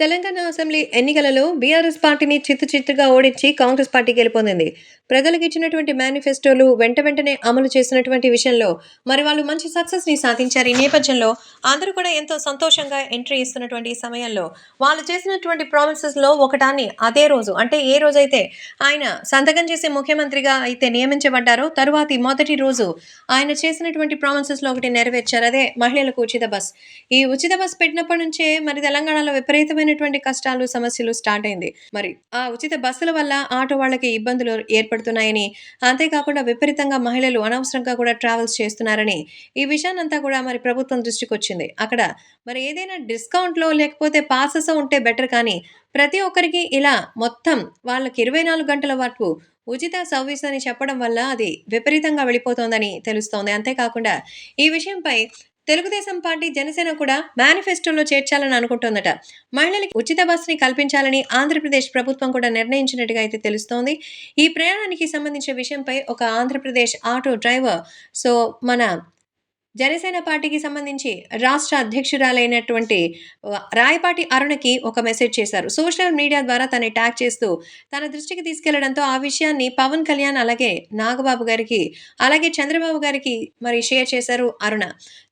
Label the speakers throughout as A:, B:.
A: Telangana assembly ఎన్నికలలో BRS పార్టీని చిత్తు చిత్తుగా ఓడించి కాంగ్రెస్ పార్టీ గెలుపొందింది ప్రజలకు ఇచ్చినటువంటి మేనిఫెస్టోలు వెంట వెంటనే అమలు చేసినటువంటి విషయంలో మరి వాళ్ళు మంచి సక్సెస్ని సాధించారు. ఈ నేపథ్యంలో అందరూ కూడా ఎంతో సంతోషంగా ఎంట్రీ ఇస్తున్నటువంటి సమయంలో వాళ్ళు చేసినటువంటి ప్రామిసెస్లో ఒకటాన్ని అదే రోజు అంటే ఏ రోజైతే ఆయన సంతకం చేసే ముఖ్యమంత్రిగా అయితే నియమించబడ్డారో తరువాతి మొదటి రోజు ఆయన చేసినటువంటి ప్రామిసెస్లో ఒకటి నెరవేర్చారు. అదే మహిళలకు ఉచిత బస్. ఈ ఉచిత బస్ పెట్టినప్పటి నుంచే మరి తెలంగాణలో విపరీతమైన విపరీతమైనటువంటి కష్టాలు సమస్యలు స్టార్ట్ అయింది. మరి ఆ ఉచిత బస్సుల వల్ల ఆటో వాళ్ళకి ఇబ్బందులు ఏర్పడుతున్నాయని అంతేకాకుండా విపరీతంగా మహిళలు అనవసరంగా కూడా ట్రావెల్స్ చేస్తున్నారని ఈ విషయాన్నంతా కూడా మరి ప్రభుత్వం దృష్టికి వచ్చింది. అక్కడ మరి ఏదైనా డిస్కౌంట్లో లేకపోతే పాసెస్ ఉంటే బెటర్ కానీ ప్రతి ఒక్కరికి ఇలా మొత్తం వాళ్ళకి ఇరవై నాలుగు గంటల వరకు ఉచిత సర్వీస్ అని చెప్పడం వల్ల అది విపరీతంగా వెళ్ళిపోతోందని తెలుస్తోంది. అంతేకాకుండా ఈ విషయంపై తెలుగుదేశం పార్టీ జనసేన కూడా మేనిఫెస్టోలో చేర్చాలని అనుకుంటోందట. మహిళలకు ఉచిత బస్సుని కల్పించాలని ఆంధ్రప్రదేశ్ ప్రభుత్వం కూడా నిర్ణయించినట్టుగా అయితే తెలుస్తోంది. ఈ ప్రయాణానికి సంబంధించిన విషయంపై ఒక ఆంధ్రప్రదేశ్ ఆటో డ్రైవర్ సో మన జనసేన పార్టీకి సంబంధించి రాష్ట్ర అధ్యక్షురాలైనటువంటి రాయపాటి అరుణకి ఒక మెసేజ్ చేశారు. సోషల్ మీడియా ద్వారా తనని ట్యాగ్ చేస్తూ తన దృష్టికి తీసుకెళ్ళడంతో ఆ విషయాన్ని పవన్ కళ్యాణ్ అలాగే నాగబాబు గారికి అలాగే చంద్రబాబు గారికి మరి షేర్ చేశారు అరుణ.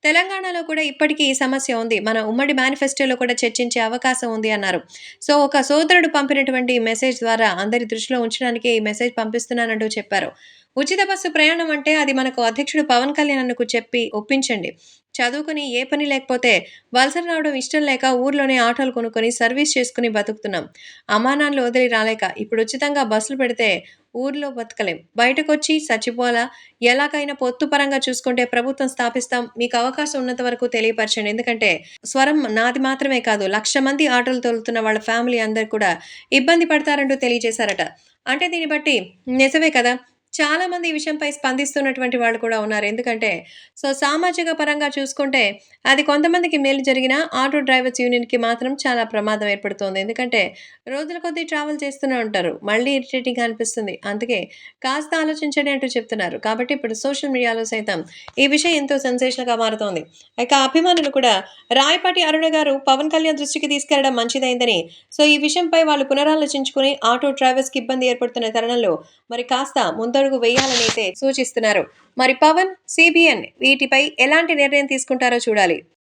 A: తెలంగాణలో కూడా ఇప్పటికీ ఈ సమస్య ఉంది. మన ఉమ్మడి మేనిఫెస్టోలో కూడా చర్చించే అవకాశం ఉంది అన్నారు. సో ఒక సోదరుడు పంపినటువంటి మెసేజ్ ద్వారా అందరి దృష్టిలో ఉంచడానికి ఈ మెసేజ్ పంపిస్తున్నానంటూ చెప్పారు. ఉచిత బస్సు ప్రయాణం అంటే అది మనకు అధ్యక్షుడు పవన్ కళ్యాణ్కు చెప్పి ఒప్పించండి. చదువుకుని ఏ పని లేకపోతే వలస రావడం ఇష్టం లేక ఊర్లోనే ఆటోలు కొనుక్కొని సర్వీస్ చేసుకుని బతుకుతున్నాం. అమ్మానాన్నలు వదిలి రాలేక ఇప్పుడు ఉచితంగా బస్సులు పెడితే ఊర్లో బతకలేం. బయటకొచ్చి చచ్చిపోవాలా? ఎలాగైనా పొత్తు పరంగా చూసుకుంటే ప్రభుత్వం స్థాపిస్తాం. మీకు అవకాశం ఉన్నంత వరకు తెలియపరచండి. ఎందుకంటే స్వరం నాది మాత్రమే కాదు లక్ష మంది ఆటోలు తోలుతున్న వాళ్ళ ఫ్యామిలీ అందరు కూడా ఇబ్బంది పడతారంటూ తెలియజేశారట. అంటే దీన్ని బట్టి నిజమే కదా? చాలా మంది ఈ విషయంపై స్పందిస్తున్నటువంటి వాళ్ళు కూడా ఉన్నారు. ఎందుకంటే సో సామాజిక పరంగా చూసుకుంటే అది కొంతమందికి మేలు జరిగిన ఆటో డ్రైవర్స్ యూనియన్కి మాత్రం చాలా ప్రమాదం ఏర్పడుతోంది. ఎందుకంటే రోజుల కొద్దీ ట్రావెల్ చేస్తూనే ఉంటారు. మళ్ళీ ఇరిటేటింగ్గా అనిపిస్తుంది. అందుకే కాస్త ఆలోచించండి అంటూ చెప్తున్నారు. కాబట్టి ఇప్పుడు సోషల్ మీడియాలో సైతం ఈ విషయం ఎంతో సెన్సేషన్గా మారుతోంది. ఇక అభిమానులు కూడా రాయపాటి అరుణ గారు పవన్ కళ్యాణ్ దృష్టికి తీసుకెళ్ళడం మంచిదైందని సో ఈ విషయంపై వాళ్ళు పునరాలోచించుకుని ఆటో డ్రైవర్స్కి ఇబ్బంది ఏర్పడుతున్న తరుణంలో మరి కాస్త ముందు ముందడుగు వేయాలని అయితే సూచిస్తున్నారు. మరి పవన్ సిబిఎన్ వీటిపై ఎలాంటి నిర్ణయం తీసుకుంటారో చూడాలి.